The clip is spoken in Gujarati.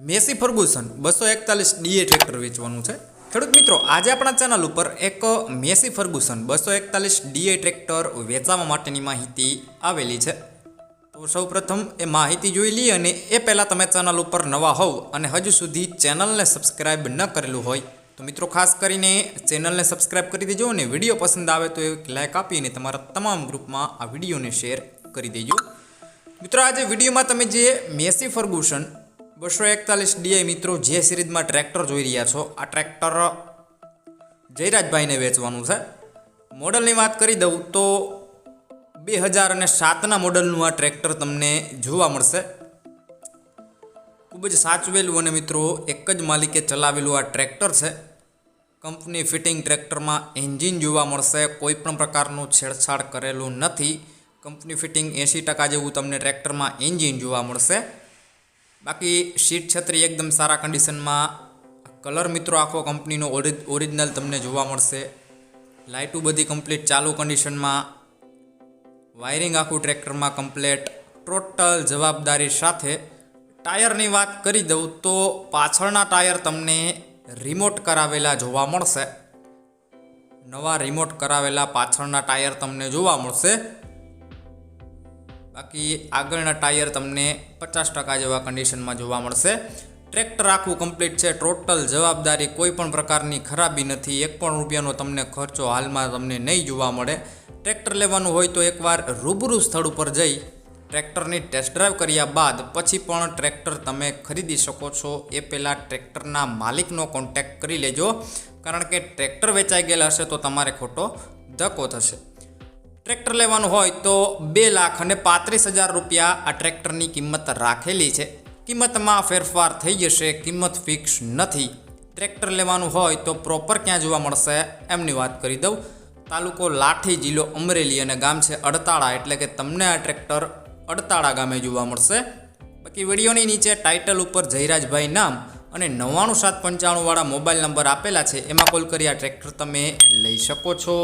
મેસી ફર્ગુસન બસો એકતાલીસ ડીએ ટ્રેક્ટર વેચવાનું છે. ખેડૂત મિત્રો, આજે આપણા ચેનલ ઉપર એક મેસી ફર્ગુસન બસો એકતાલીસ ડીએ ટ્રેક્ટર વેચવા માટેની માહિતી આવેલી છે. તો સૌપ્રથમ એ માહિતી જોઈ લઈએ અને એ પહેલાં તમે ચેનલ ઉપર નવા હોવ અને હજુ સુધી ચેનલને સબસ્ક્રાઇબ ન કરેલું હોય, તો મિત્રો ખાસ કરીને ચેનલને સબસ્ક્રાઇબ કરી દેજો અને વીડિયો પસંદ આવે તો એક લાઇક આપીને તમારા તમામ ગ્રુપમાં આ વિડીયોને શેર કરી દેજો. મિત્રો, આજે વિડીયોમાં તમે જે મેસી ફર્ગુસન બસો એકતાલીસ ડીઆઈ મિત્રો જે સિરીઝમાં ટ્રેક્ટર જોઈ રહ્યા છો, આ ટ્રેક્ટર જયરાજભાઈને વેચવાનું છે. મોડલની વાત કરી દઉં તો બે હજાર અને સાતના મોડલનું આ ટ્રેક્ટર તમને જોવા મળશે. ખૂબ જ સાચવેલું અને મિત્રો એક જ માલિકે ચલાવેલું આ ટ્રેક્ટર છે. કંપની ફિટિંગ ટ્રેક્ટરમાં એન્જિન જોવા મળશે, કોઈ પણ પ્રકારનું છેડછાડ કરેલું નથી. કંપની ફિટિંગ એંશી ટકા જેવું તમને ટ્રેક્ટરમાં એન્જિન જોવા મળશે. બાકી શીટ છત્રી એકદમ સારા કન્ડિશનમાં કલર મિત્રો, આખો કંપનીનો ઓરિજ ઓરિજિનલ તમને જોવા મળશે. લાઇટું બધી કમ્પ્લીટ ચાલુ કન્ડિશનમાં વાયરિંગ આખું ટ્રેક્ટરમાં કમ્પ્લેટ ટોટલ જવાબદારી સાથે ટાયરની વાત કરી દઉં તો પાછળના ટાયર તમને રિમોટ કરાવેલા જોવા મળશે. નવા રિમોટ કરાવેલા પાછળના ટાયર તમને જોવા મળશે. બાકી આગળના ટાયર તમને પચાસ ટકા જેવા કન્ડિશનમાં જોવા મળશે. ટ્રેક્ટર આખું કમ્પ્લીટ છે. ટોટલ જવાબદારી કોઈ પણ પ્રકારની ખરાબી નથી. એક પણ રૂપિયાનો તમને ખર્ચો હાલમાં તમને નહીં જોવા મળે. ટ્રેક્ટર લેવાનું હોય તો એકવાર રૂબરૂ સ્થળ ઉપર જઈ ટ્રેક્ટરની ટેસ્ટ ડ્રાઈવ કર્યા બાદ પછી પણ ટ્રેક્ટર તમે ખરીદી શકો છો. એ પહેલાં ટ્રેક્ટરના માલિકનો કોન્ટેક્ટ કરી લેજો. કારણ કે ટ્રેક્ટર વેચાઈ ગયેલા હશે તો તમારે ખોટો ધક્કો થશે. ટ્રેક્ટર લેવાનું હોય તો બે લાખ અને પાંત્રીસ હજાર રૂપિયા આ ટ્રેક્ટરની કિંમત રાખેલી છે. કિંમતમાં ફેરફાર થઈ જશે, કિંમત ફિક્સ નથી. ટ્રેક્ટર લેવાનું હોય તો પ્રોપર ક્યાં જોવા મળશે એમની વાત કરી દઉં. તાલુકો લાઠી જિલ્લો અમરેલી અને ગામ છે અડતાળા, એટલે કે તમને આ ટ્રેક્ટર અડતાળા ગામે જોવા મળશે. બાકી વિડીયોની નીચે ટાઇટલ ઉપર જયરાજભાઈ નામ અને નવ્વાણું સાત પંચાણું વાળા મોબાઈલ નંબર આપેલા છે, એમાં કોલ કરી આ ટ્રેક્ટર તમે લઈ શકો છો.